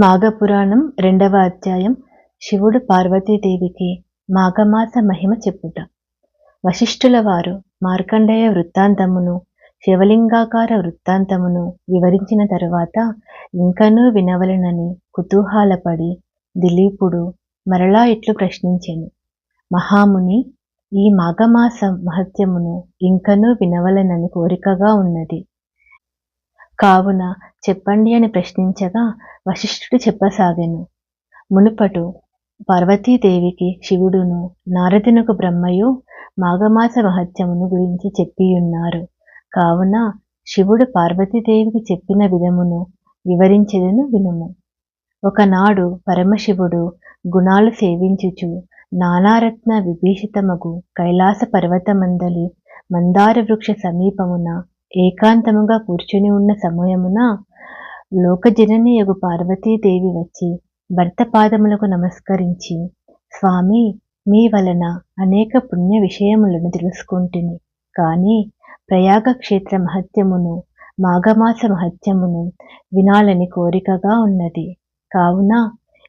మాఘపురాణం రెండవ అధ్యాయం. శివుడు పార్వతీదేవికి మాఘమాస మహిమ చెప్పుట. వశిష్ఠుల వారు మార్కండేయ వృత్తాంతమును శివలింగాకార వృత్తాంతమును వివరించిన తరువాత ఇంకనూ వినవలనని కుతూహాలపడి దిలీపుడు మరలా ఇట్లు ప్రశ్నించెను. మహాముని ఈ మాఘమాస మహత్యమును ఇంకనూ వినవలెనని కోరికగా ఉన్నది. కావున చెప్పండి అని ప్రశ్నించగా వశిష్ఠుడు చెప్పసాగెను. మునుపటు పార్వతీదేవికి శివుడును నారదునకు బ్రహ్మయు మాఘమాస మహత్యమును గురించి చెప్పియున్నారు. కావున శివుడు పార్వతీదేవికి చెప్పిన విధమును వివరించెదను వినుము. ఒకనాడు పరమశివుడు గుణాలు సేవించుచు నానారత్న విభీషితమగు కైలాస పర్వతమందలి మందార వృక్ష సమీపమున ఏకాంతముగా కూర్చుని ఉన్న సమయమున లోకజననీయగు పార్వతీదేవి వచ్చి భర్త పాదములకు నమస్కరించి స్వామి మీ వలన అనేక పుణ్య విషయములను తెలుసుకుంటుని. కానీ ప్రయాగ క్షేత్ర మహత్యమును మాఘమాస మహత్యమును వినాలని కోరికగా ఉన్నది. కావున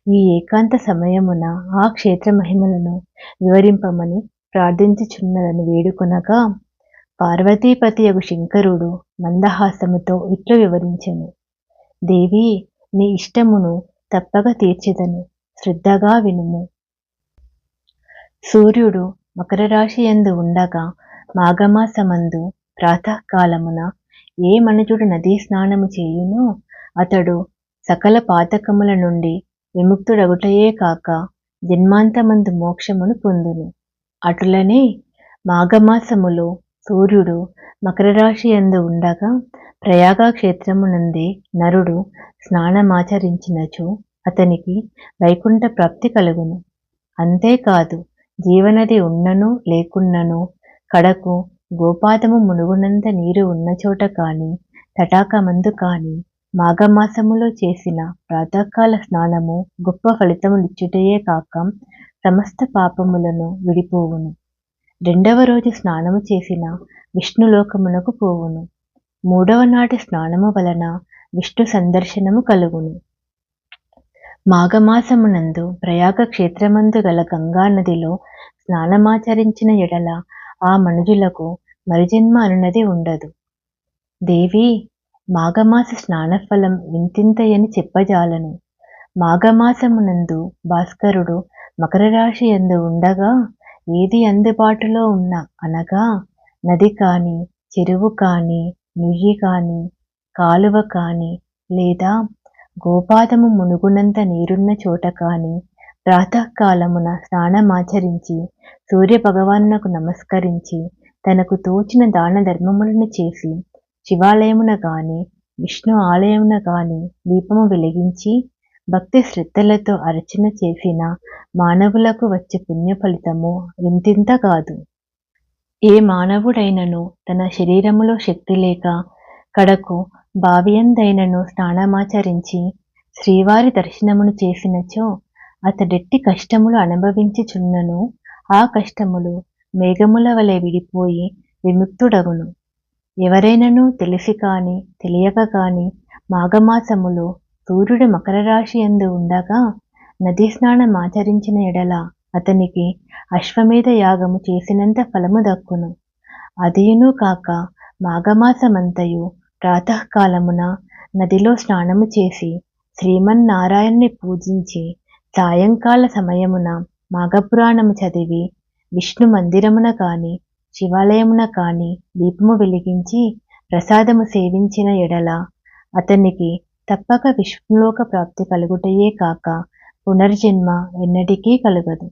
ఈ ఏకాంత సమయమున ఆ క్షేత్ర మహిమలను వివరింపమని ప్రార్థించుచున్నదని వేడుకొనగా పార్వతీపతి యొక్క శంకరుడు మందహాసముతో ఇట్లు వివరించెను. దేవి నీ ఇష్టమును తప్పక తీర్చిదను. శ్రద్ధగా వినుము. సూర్యుడు మకర రాశి యందు ఉండగా మాఘమాసమందు ప్రాతకాలమున ఏ మనుజుడు నదీ స్నానము చేయునో అతడు సకల పాతకముల నుండి విముక్తుడగుటయే కాక జన్మాంతమందు మోక్షమును పొందును. అటులనే మాఘమాసములో సూర్యుడు మకర రాశి యందు ఉండగా ప్రయాగ క్షేత్రమునందే నరుడు స్నానమాచరించినచో అతనికి వైకుంఠ ప్రాప్తి కలుగును. అంతేకాదు జీవనది ఉన్నను లేకున్నను కడకు గోపాదము మునుగునంత నీరు ఉన్న చోట కాని తటాకమందు కాని మాఘమాసములో చేసిన ప్రాతకాల స్నానము గొప్ప ఫలితములిచ్చుటయే కాక సమస్త పాపములను విడిపోవును. రెండవ రోజు స్నానము చేసిన విష్ణులోకమునకు పోవును. మూడవ నాటి స్నానము వలన విష్ణు సందర్శనము కలుగును. మాఘమాసమునందు ప్రయాగ క్షేత్రమందు గల గంగానదిలో స్నానమాచరించిన ఎడల ఆ మనుజులకు మరిజన్మ అనున్నది ఉండదు. దేవి మాఘమాస స్నానఫలం వింతింతయని చెప్పజాలను. మాఘమాసమునందు భాస్కరుడు మకర రాశి ఎందు ఉండగా ఏది అందుబాటులో ఉన్న అనగా నది కాని చెరువు కాని నుయ్యి కాని కాలువ కాని లేదా గోపాదము మునుగునంత నీరున్న చోట కాని ప్రాతకాలమున స్నానమాచరించి సూర్యభగవానునకు నమస్కరించి తనకు తోచిన దాన ధర్మములను చేసి శివాలయమున గాని విష్ణు ఆలయమున గాని దీపము వెలిగించి భక్తి శ్రద్ధలతో అర్చన చేసిన మానవులకు వచ్చే పుణ్య ఫలితము ఇంతింత కాదు. ఏ మానవుడైనను తన శరీరములో శక్తి లేక కడకు భావ్యందైనను స్నానమాచరించి శ్రీవారి దర్శనమును చేసినచో అతడెట్టి కష్టములు అనుభవించుచున్నను ఆ కష్టములు మేఘముల వలె విడిపోయి విముక్తుడగును. ఎవరైనను తెలిసి కాని తెలియక కాని మాఘమాసములో సూర్యుడు మకర రాశి యందు ఉండగా నదీ స్నానం ఆచరించిన ఎడల అతనికి అశ్వమేధ యాగము చేసినంత ఫలము దక్కును. అదియును కాక మాఘమాసమంతయు ప్రాతకాలమున నదిలో స్నానము చేసి శ్రీమన్నారాయణ్ణి పూజించి సాయంకాల సమయమున మాఘపురాణము చదివి విష్ణు మందిరమున కాని శివాలయమున కాని దీపము వెలిగించి ప్రసాదము సేవించిన ఎడల అతనికి తప్పక విశ్వలోక ప్రాప్తి కలుగుటయే కాక పునర్జన్మ ఎన్నటికీ కలుగదు.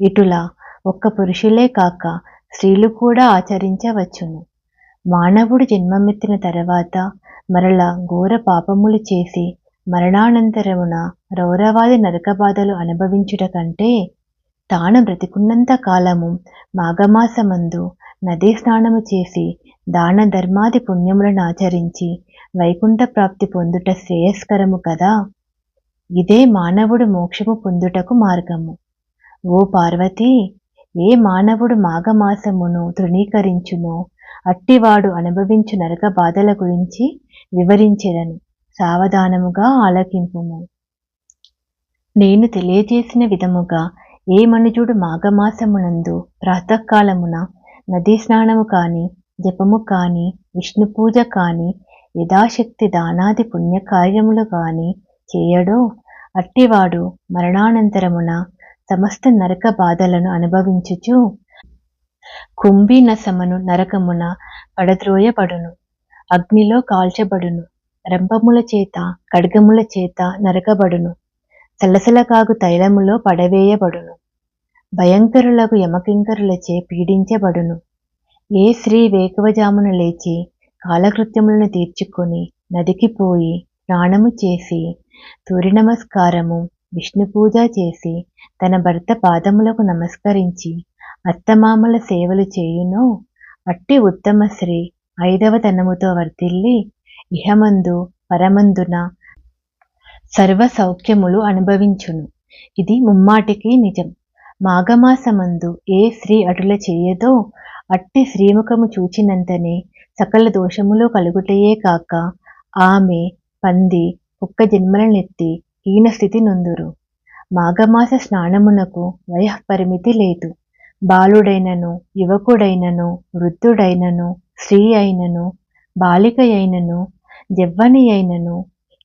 ఇటులా ఒక్క పురుషులే కాక స్త్రీలు కూడా ఆచరించవచ్చును. మానవుడు జన్మమెత్తిన తర్వాత మరల ఘోర పాపములు చేసి మరణానంతరమున రౌరవాది నరకబాధలు అనుభవించుట కంటే తాను బ్రతికున్నంత కాలము మాఘమాసమందు నదీ స్నానము చేసి దాన ధర్మాది పుణ్యములను ఆచరించి వైకుంఠ ప్రాప్తి పొందుట శ్రేయస్కరము కదా? ఇదే మానవుడు మోక్షము పొందుటకు మార్గము. ఓ పార్వతి ఏ మానవుడు మాఘమాసమును తృణీకరించునో అట్టివాడు అనుభవించు నరక బాధల గురించి వివరించెదను. సావధానముగా ఆలకింపుము. నేను తెలియజేసిన విధముగా ఏ మనుజుడు మాఘమాసమునందు ప్రాతకాలమున నదీ స్నానము కాని జపము కాని విష్ణు పూజ కాని యథాశక్తి దానాది పుణ్యకార్యములు కాని చేయడో అట్టివాడు మరణానంతరమున సమస్త నరక బాధలను అనుభవించుచు కుంభీనసమను నరకమున పడద్రోయబడును. అగ్నిలో కాల్చబడును. రంపముల చేత ఖడ్గముల చేత నరకబడును. సలసలకాగు తైలములో పడవేయబడును. భయంకరులకు యమకింకరులచే పీడించబడును. ఏ స్త్రీ వేకువజామున లేచి కాలకృత్యములను తీర్చుకొని నదికి పోయి స్నానము చేసి సూర్య నమస్కారము విష్ణు పూజ చేసి తన భర్త పాదములకు నమస్కరించి అత్తమామల సేవలు చేయునో? అట్టి ఉత్తమ శ్రీ ఐదవ తనముతో వర్తిల్లి ఇహమందు పరమందున సర్వ సౌఖ్యములు అనుభవించును. ఇది ముమ్మాటికి నిజం. మాఘమాసమందు ఏ స్త్రీ అటుల చేయదో అట్టి శ్రీముఖము చూచినంతనే సకల దోషములు కలుగుటయే కాక ఆమె పంది కుక్క జన్మలనెత్తి హీన స్థితి నొందురు. మాఘమాస స్నానమునకు వయఃపరిమితి లేదు. బాలుడైనను యువకుడైనను వృద్ధుడైనను స్త్రీ అయినను బాలిక అయినను జవ్వని అయినను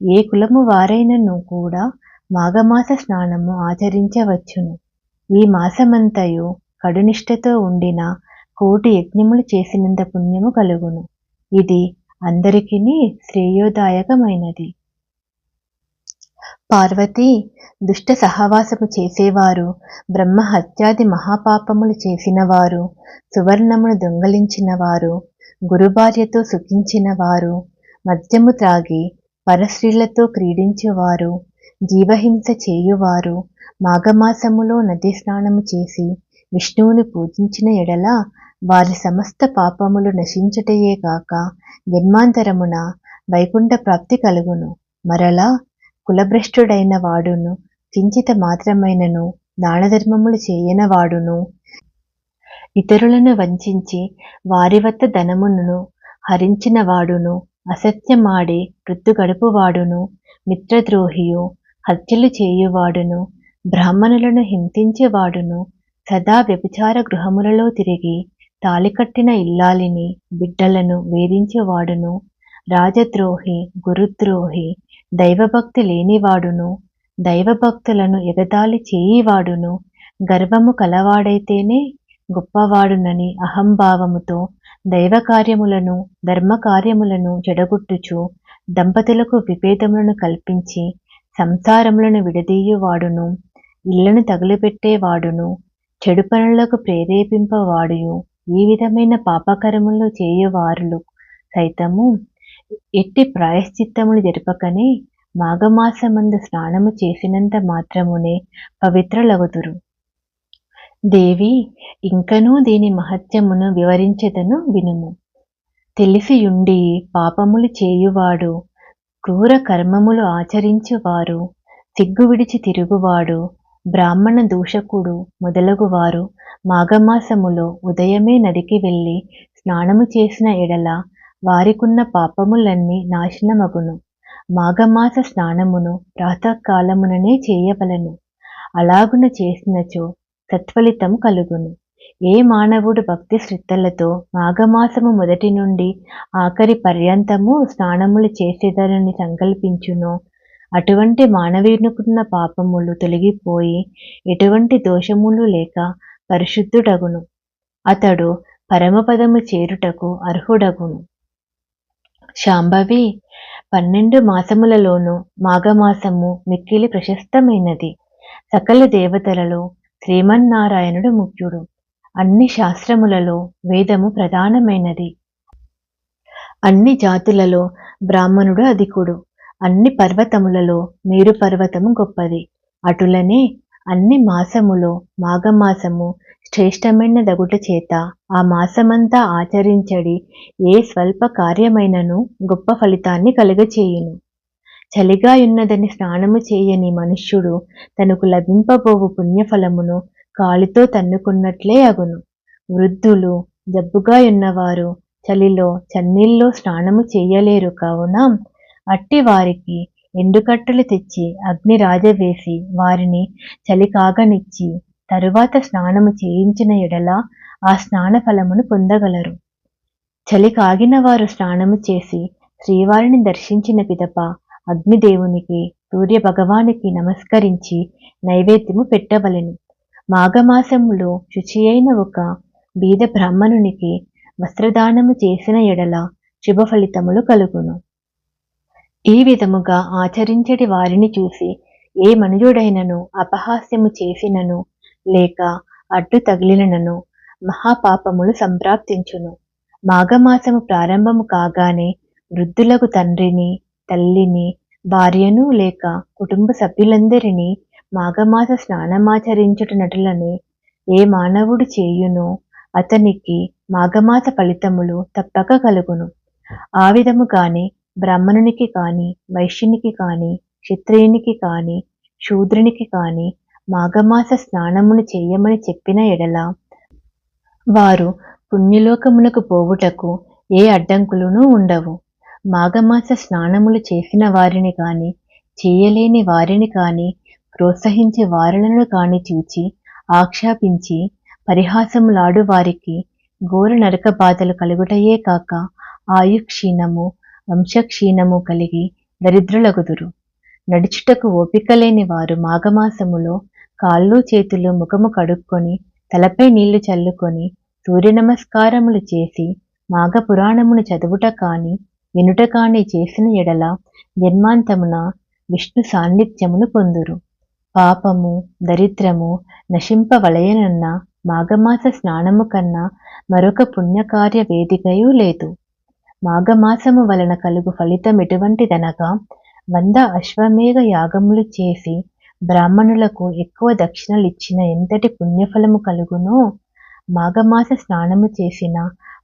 ఏ కులము వారైనను కూడా మాఘమాస స్నానము ఆచరించవచ్చును. ఈ మాసమంతయు కడునిష్టతో ఉండిన కోటి యజ్ఞములు చేసినంత పుణ్యము కలుగును. ఇది అందరికీ శ్రేయోదాయకమైనది. పార్వతి దుష్ట సహవాసము చేసేవారు బ్రహ్మ హత్యాది మహాపాపములు చేసినవారు సువర్ణమును దొంగలించినవారు గురుభార్యతో సుఖించినవారు మద్యము త్రాగి పరశ్రీలతో క్రీడించేవారు జీవహింస చేయువారు మాఘమాసములో నది స్నానము చేసి విష్ణువుని పూజించిన ఎడల వారి సమస్త పాపములు నశించుటయే కాక జన్మాంతరమున వైకుంఠ ప్రాప్తి కలుగును. మరలా కులభ్రష్టుడైన వాడును కించిత మాత్రమైనను దానధర్మములు చేయనవాడును ఇతరులను వంచించి వారి వద్ద ధనమును హరించిన వాడును అసత్యమాడి వృత్తు గడుపువాడును మిత్రద్రోహియు హత్యలు చేయువాడును బ్రాహ్మణులను హింసించేవాడును సదా వ్యభిచార గృహములలో తిరిగి తాళికట్టిన ఇల్లాలిని బిడ్డలను వేధించేవాడును రాజద్రోహి గురుద్రోహి దైవభక్తి లేనివాడును దైవభక్తులను ఎగతాళి చేయివాడును గర్వము కలవాడైతేనే గొప్పవాడునని అహంభావముతో దైవకార్యములను ధర్మకార్యములను ధర్మ చెడగొట్టుచు దంపతులకు విభేదములను కల్పించి సంసారములను విడదీయువాడును ఇళ్ళను తగులుపెట్టేవాడును చెడు పనులకు ప్రేరేపింపవాడుయు ఈ విధమైన పాపకరములు చేయువారులు. సైతము ఎట్టి ప్రాయశ్చిత్తములు జరపకనే మాఘమాసమందు స్నానము చేసినంత మాత్రమునే పవిత్రలగుదురు. దేవి ఇంకనూ దీని మహత్యమును వివరించెదను వినుము. తెలిసియుండి పాపములు చేయువాడు క్రూర కర్మములు ఆచరించువారు సిగ్గు విడిచి తిరుగువాడు బ్రాహ్మణ దూషకుడు మొదలగువారు మాఘమాసములో ఉదయమే నదికి వెళ్ళి స్నానము చేసిన ఎడల వారికున్న పాపములన్నీ నాశనమగును. మాఘమాస స్నానమును ప్రాతకాలముననే చేయవలను. అలాగున చేసినచో సత్ఫలితం కలుగును. ఏ మానవుడు భక్తి శ్రద్ధలతో మాఘమాసము మొదటి నుండి ఆఖరి పర్యంతము స్నానములు చేసేదనని సంకల్పించునో అటువంటి మానవీనుకున్న పాపములు తొలగిపోయి ఎటువంటి దోషములు లేక పరిశుద్ధుడగును. అతడు పరమపదము చేరుటకు అర్హుడగును. శాంభవి పన్నెండు మాసములలోనూ మాఘమాసము మిక్కిలి ప్రశస్తమైనది. సకల దేవతలలో శ్రీమన్నారాయణుడు ముఖ్యుడు. అన్ని శాస్త్రములలో వేదము ప్రధానమైనది. అన్ని జాతులలో బ్రాహ్మణుడు అధికుడు. అన్ని పర్వతములలో మేరు పర్వతము గొప్పది. అటులనే అన్ని మాసములో మాఘమాసము శ్రేష్టమైన దగుట చేత ఆ మాసమంతా ఆచరించడి ఏ స్వల్ప కార్యమైనను గొప్ప ఫలితాన్ని కలుగచేయును. చలిగా ఉన్నదని స్నానము చేయని మనుష్యుడు తనకు లభింపబోవు పుణ్యఫలమును కాలితో తన్నుకున్నట్లే అగును. వృద్ధులు జబ్బుగా ఉన్నవారు చలిలో చన్నీల్లో స్నానము చేయలేరు కావున అట్టి వారికి ఎండుకట్టలు తెచ్చి అగ్ని రాజవేసి వారిని చలి కాగనిచ్చి తరువాత స్నానము చేయించిన ఎడల ఆ స్నాన ఫలమును పొందగలరు. చలి కాగిన వారు స్నానము చేసి శ్రీవారిని దర్శించిన పిదప అగ్నిదేవునికి సూర్య భగవానికి నమస్కరించి నైవేద్యము పెట్టవలెను. మాఘమాసములో శుచి అయిన ఒక బీద బ్రాహ్మణునికి వస్త్రదానము చేసిన ఎడల శుభ ఫలితములు కలుగును. ఈ విధముగా ఆచరించడి వారిని చూసి ఏ మనుజుడైనను అపహాస్యము చేసినను లేక అడ్డు తగిలినను మహాపాపములు సంప్రాప్తించును. మాఘమాసము ప్రారంభము కాగానే వృద్ధులకు తండ్రిని తల్లిని భార్యను లేక కుటుంబ సభ్యులందరినీ మాఘమాస స్నానమాచరించుట నటులని ఏ మానవుడు చేయునో అతనికి మాఘమాస ఫలితములు తప్పక కలుగును. ఆ విధముగానే బ్రాహ్మణునికి కాని వైశ్యునికి కాని క్షత్రియునికి కాని శూద్రునికి కాని మాఘమాస స్నానమును చేయమని చెప్పిన ఎడల వారు పుణ్యలోకమునకు పోవుటకు ఏ అడ్డంకులునూ ఉండవు. మాఘమాస స్నానములు చేసిన వారిని కాని చేయలేని వారిని కాని ప్రోత్సహించే వారులను కాని చూచి ఆక్షేపించి పరిహాసములాడు వారికి ఘోర నరక బాధలు కలుగుటయే కాక ఆయుక్షీణము వంశక్షీణము కలిగి దరిద్రులగుదురు. నడుచుటకు ఓపిక లేని వారు మాఘమాసములో కాళ్ళు చేతులు ముఖము కడుక్కొని తలపై నీళ్ళు చల్లుకొని సూర్య నమస్కారములు చేసి మాఘ పురాణమును చదువుట కాని వినుట కాని చేసిన ఎడల జన్మాంతమున విష్ణు సాన్నిధ్యమును పొందురు. పాపము దరిద్రము నశింపవలయనన్న మాఘమాస స్నానము కన్నా మరొక పుణ్యకార్య వేదికయూ లేదు. మాఘమాసము వలన కలుగు ఫలితం ఎటువంటిదనగా వంద అశ్వమేఘ యాగములు చేసి బ్రాహ్మణులకు ఎక్కువ దక్షిణలు ఇచ్చిన ఎంతటి పుణ్యఫలము కలుగునో మాఘమాస స్నానము చేసిన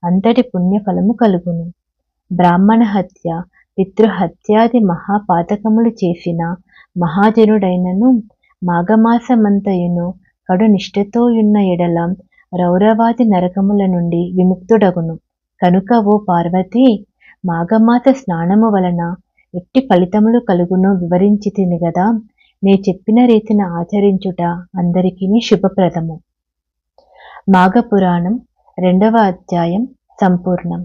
అంతటి పుణ్యఫలము కలుగును. బ్రాహ్మణ హత్య పితృహత్యాది మహాపాతకములు చేసిన మహాజనుడైనను మాఘమాసమంతయును కడు నిష్ఠతోయున్న ఎడల రౌరవాది నరకముల నుండి విముక్తుడగును. కనుక ఓ పార్వతి మాఘమాత స్నానము వలన ఎట్టి ఫలితములు కలుగునో వివరించి తిని గదా నే చెప్పిన రీతిన ఆచరించుట అందరికీ శుభప్రదము. మాఘపురాణం రెండవ అధ్యాయం సంపూర్ణం.